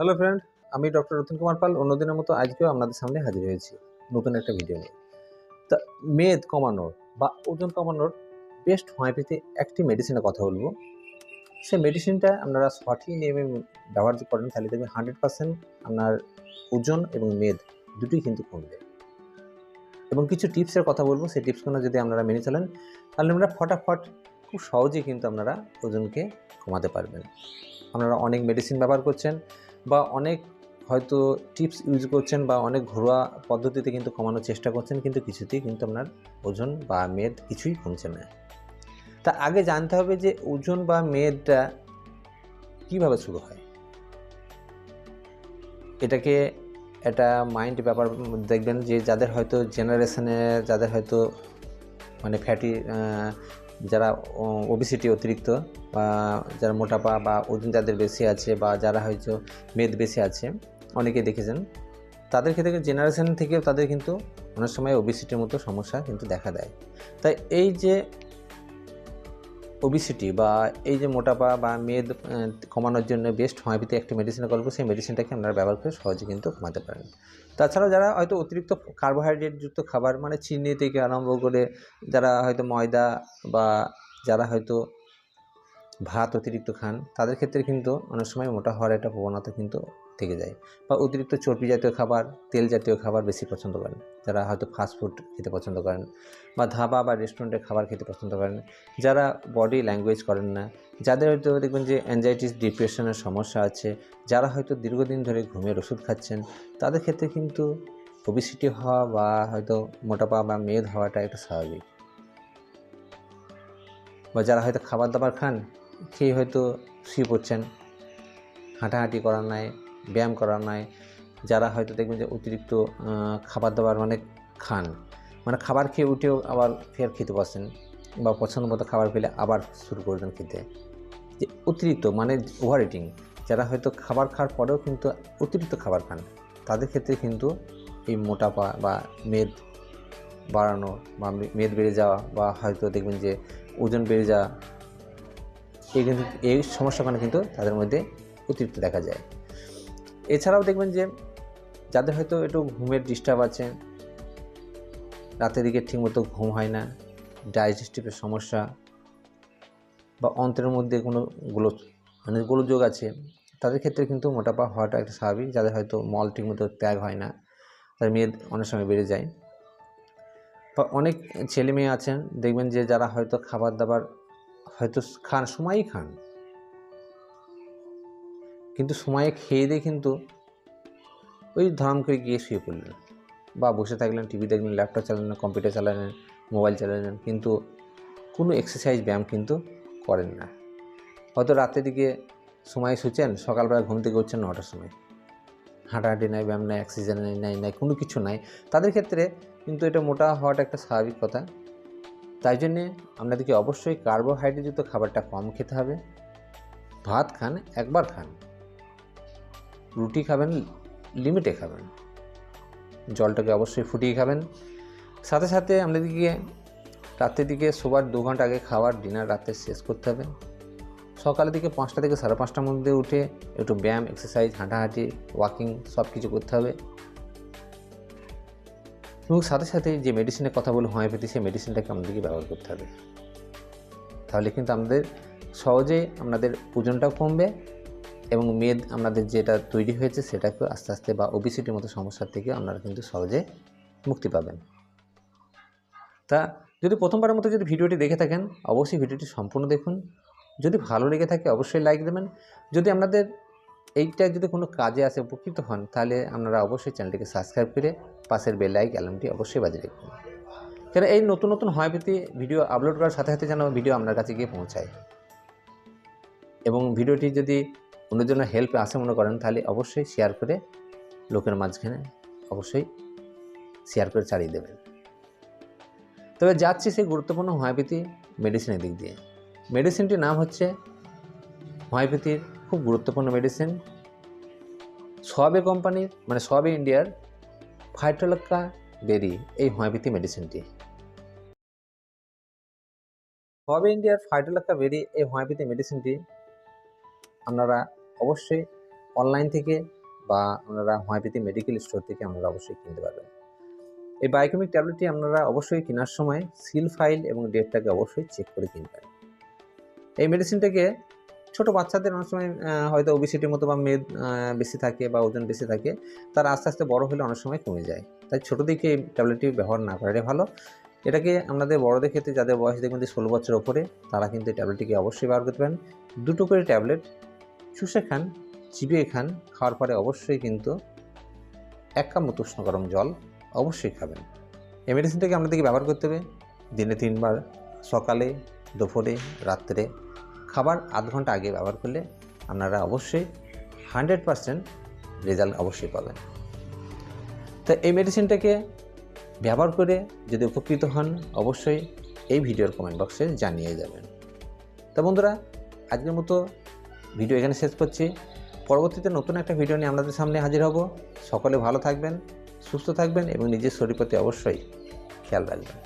Hello friend আমি doctor Ratan Kumar Pal. অন্যদিনের মতো আজকেও আপনাদের সামনে হাজির হয়েছি নতুন একটা ভিডিও নিয়ে। তা মেদ কমানোর বা ওজন কমানোর বেস্ট হোমিওপ্যাথি একটি মেডিসিনের কথা বলব। সেই মেডিসিনটা আপনারা সঠিক নিয়মে ব্যবহার করেন, তাহলে দেখবেন হান্ড্রেড পার্সেন্ট আপনার ওজন এবং মেদ দুটোই কিন্তু কমবে। এবং কিছু টিপসের কথা বলব। সেই টিপসগুলো যদি আপনারা মেনে চলেন, তাহলে আমরা ফটাফট খুব সহজেই কিন্তু আপনারা ওজনকে কমাতে পারবেন। আপনারা অনেক মেডিসিন ব্যবহার করছেন। বা অনেক হয়তো টিপস ইউজ করছেন বা অনেক ঘরোয়া পদ্ধতিতে কিন্তু কমানোর চেষ্টা করছেন, কিন্তু কিছুতেই কিন্তু আপনার ওজন বা মেদ কিছুই কমছে না। তা আগে জানতে হবে যে ওজন বা মেদটা কীভাবে শুরু হয়? এটাকে একটা মাইন্ড ব্যাপার, দেখবেন যে যাদের হয়তো জেনারেশনে যাদের হয়তো মানে ফ্যাটি যারা ওবিসিটি অতিরিক্ত বা যারা মোটাপা বা ওজন যাদের বেশি আছে বা যারা হয়তো মেদ বেশি আছে অনেকে দেখেছেন। তাদের ক্ষেত্রে জেনারেশন থেকেও তাদের কিন্তু অনেক সময় ওবিসিটির মতো সমস্যা কিন্তু দেখা দেয়। তাই এই যে ওবিসিটি বা এই যে মোটাপা বা মেদ কমানোর জন্য বেস্ট হোমিওপ্যাথি একটি মেডিসিনের গল্প, সেই মেডিসিনটাকে আপনারা ব্যবহার করে সহজে কিন্তু কমাতে পারেন। তাছাড়াও যারা হয়তো অতিরিক্ত কার্বোহাইড্রেটযুক্ত খাবার মানে চিনি থেকে আরম্ভ করে যারা হয়তো ময়দা বা যারা হয়তো ভাত অতিরিক্ত খান, তাদের ক্ষেত্রে কিন্তু অনেক সময় মোটা হওয়ার একটা প্রবণতা কিন্তু থেকে যায়। বা অতিরিক্ত চর্বি জাতীয় খাবার, তেল জাতীয় খাবার বেশি পছন্দ করেন। যারা হয়তো ফাস্টফুড খেতে পছন্দ করেন বা ধাবা বা রেস্টুরেন্টে খাবার খেতে পছন্দ করেন, যারা বডি ল্যাঙ্গুয়েজ করেন না, যাদের হয়তো দেখবেন যে অ্যাংজাইটিস ডিপ্রেশনের সমস্যা আছে, যারা হয়তো দীর্ঘদিন ধরে ঘুমের ওষুধ খাচ্ছেন, তাদের ক্ষেত্রে কিন্তু ওবিসিটি হওয়া বা হয়তো মোটাপা বা মেদ হওয়াটা একটা স্বাভাবিক। বা যারা হয়তো খাবার দাবার খান খেয়ে হয়তো শুয়ে পড়ছেন। হাঁটাহাঁটি করার নাই, ব্যায়াম করার নাই, যারা হয়তো দেখবেন যে অতিরিক্ত খাবার দাবার অনেক খান। মানে খাবার খেয়ে উঠেও আবার ফের খেতে পারছেন বা পছন্দ মতো খাবার পেলে আবার শুরু করে দেন খেতে। যে অতিরিক্ত মানে ওভার ইটিং যারা হয়তো খাবার খাওয়ার পরেও কিন্তু অতিরিক্ত খাবার খান, তাদের ক্ষেত্রে কিন্তু এই মোটাপা বা মেদ বাড়ানো বা মেদ বেড়ে যাওয়া বা হয়তো দেখবেন যে ওজন বেড়ে যাওয়া এই কিন্তু, এই সমস্যাগুলো কিন্তু তাদের মধ্যে অতিরিক্ত দেখা যায়। এছাড়াও দেখবেন যে, যাদের হয়তো একটু ঘুমের ডিস্টার্ব আছে, রাতের দিকে ঠিকমতো ঘুম হয় না, ডাইজেস্টিভের সমস্যা বা অন্ত্রের মধ্যে কোনো গোলো মানে গোলযোগ আছে, তাদের ক্ষেত্রে কিন্তু মোটাপা হওয়াটা একটা স্বাভাবিক। যাদের হয়তো মল ঠিকমতো ত্যাগ হয় না, তাদের মেদ অনেক সময় বেড়ে যায়। বা অনেক ছেলে মেয়ে আছেন, দেখবেন যে যারা হয়তো খাবার দাবার হয়তো খান, সময়ই খান। কিন্তু সময়ে খেয়ে দিয়ে কিন্তু ওই ধাম করে গিয়ে শুয়ে পড়লেন। বা বসে থাকলেন, টিভি দেখলেন, ল্যাপটপ চালালেন, কম্পিউটার চালালেন, মোবাইল চালালেন, কিন্তু কোনো এক্সারসাইজ ব্যায়াম কিন্তু করেন না। হয়তো রাতের দিকে সময় শুচ্ছেন সকালবেলা ঘুম থেকে উঠছেন নটার সময়। হাঁটাহাঁটি নাই, ব্যায়াম নাই অক্সিজেন নাই নাই নাই, কোনো কিছু নাই। তাদের ক্ষেত্রে কিন্তু এটা মোটা হওয়াটা একটা স্বাভাবিক কথা। তাই জন্যে আপনাদেরকে অবশ্যই কার্বোহাইড্রেটযুক্ত খাবারটা কম খেতে হবে। ভাত খান, একবার খান। রুটি খাবেন, লিমিটে খাবেন। জলটাকে অবশ্যই ফুটিয়ে খাবেন। সাথে সাথে আপনাদেরকে রাত্রের দিকে শোবার দু ঘণ্টা আগে খাবার ডিনার রাতে শেষ করতে হবে। সকালের দিকে পাঁচটা থেকে সাড়ে পাঁচটার মধ্যে উঠে একটু ব্যায়াম, এক্সারসাইজ, হাঁটাহাঁটি, ওয়াকিং সব কিছু করতে হবে। এবং সাথে সাথে যে মেডিসিনের কথা বলি হোমিওপ্যাথি সেই মেডিসিনটাকে আমাদেরকে ব্যবহার করতে হবে। তাহলে কিন্তু আমাদের সহজে আপনাদের ওজনটাও কমবে এবং মেদ আপনাদের যেটা তৈরি হয়েছে সেটাকে আস্তে আস্তে বা ওবিসিটির মতো সমস্যার থেকে আপনারা কিন্তু সহজে মুক্তি পাবেন। তা যদি প্রথমবারের মতো যদি ভিডিওটি দেখে থাকেন, অবশ্যই ভিডিওটি সম্পূর্ণ দেখুন। যদি ভালো লেগে থাকে, অবশ্যই লাইক দেবেন। যদি আপনাদের এইটা যদি কোনো কাজে আসে, উপকৃত হন, তাহলে আপনারা অবশ্যই চ্যানেলটিকে সাবস্ক্রাইব করে পাশের বেল লাইক অ্যালার্মটি অবশ্যই বাজিয়ে রাখবেন। কেন, এই নতুন নতুন হোমিওপ্যাথি ভিডিও আপলোড করার সাথে সাথে যেন ভিডিও আপনার কাছে গিয়ে পৌঁছায়। এবং ভিডিওটি যদি অন্যজনের হেল্পে আসে মনে করেন, তাহলে অবশ্যই শেয়ার করে লোকের মাঝখানে অবশ্যই শেয়ার করে চালিয়ে দেবেন। তবে যাচ্ছি সেই গুরুত্বপূর্ণ হোমিওপ্যাথি মেডিসিনের দিক দিয়ে। মেডিসিনটির নাম হচ্ছে হোমিওপ্যাথির খুব গুরুত্বপূর্ণ মেডিসিন সোয়াবে কোম্পানির মানে সোয়াবে ইন্ডিয়ার ফাইটোলক্কা বেরি এই হোমিওপ্যাথি মেডিসিনটি সোয়াবে ইন্ডিয়ার ফাইটোলক্কা বেরি এই হোমিওপ্যাথি মেডিসিনটি আপনারা অবশ্যই অনলাইন থেকে বা আপনারা হোমিওপ্যাথি মেডিকেল স্টোর থেকে আপনারা অবশ্যই কিনতে পারবেন। এই বায়োকেমিক ট্যাবলেটটি আপনারা অবশ্যই কেনার সময় সিল ফাইল এবং ডেটটাকে অবশ্যই চেক করে কিনবেন। এই মেডিসিনটাকে ছোট বাচ্চাদের অনেক সময় হয়তো ওবিসিটির মতো বা মেদ বেশি থাকে বা ওজন বেশি থাকে, তারা আস্তে আস্তে বড় হলে অনেক সময় কমে যায়। তাই ছোটো দিকে এই ট্যাবলেটটি ব্যবহার না করাটাই ভালো। এটাকে আপনাদের বড়দের ক্ষেত্রে যাদের বয়স দেখবেন যে ষোলো বছর ওপরে তারা কিন্তু এই ট্যাবলেটটিকে অবশ্যই ব্যবহার করতে পারেন। দুটো করে ট্যাবলেট, চুষে খান, চিবিয়ে খান, খাওয়ার পরে অবশ্যই কিন্তু এক কাপ মতো উষ্ণ গরম জল অবশ্যই খাবেন। এই মেডিসিনটাকে আপনাদেরকে ব্যবহার করতে হবে। দিনে তিনবার, সকালে, দুপুরে, রাত্রে। খাবার আধ ঘণ্টা আগে ব্যবহার করলে আপনারা অবশ্যই হান্ড্রেড পারসেন্ট রেজাল্ট অবশ্যই পাবেন। তো এই মেডিসিনটাকে ব্যবহার করে যদি উপকৃত হন, অবশ্যই এই ভিডিওর কমেন্ট বক্সে জানিয়ে যাবেন। তো বন্ধুরা, আজকের মতো ভিডিও এখানে শেষ করছি। পরবর্তীতে নতুন একটা ভিডিও নিয়ে আপনাদের সামনে হাজির হব। সকলে ভালো থাকবেন, সুস্থ থাকবেন এবং নিজের শরীর প্রতি অবশ্যই খেয়াল রাখবেন।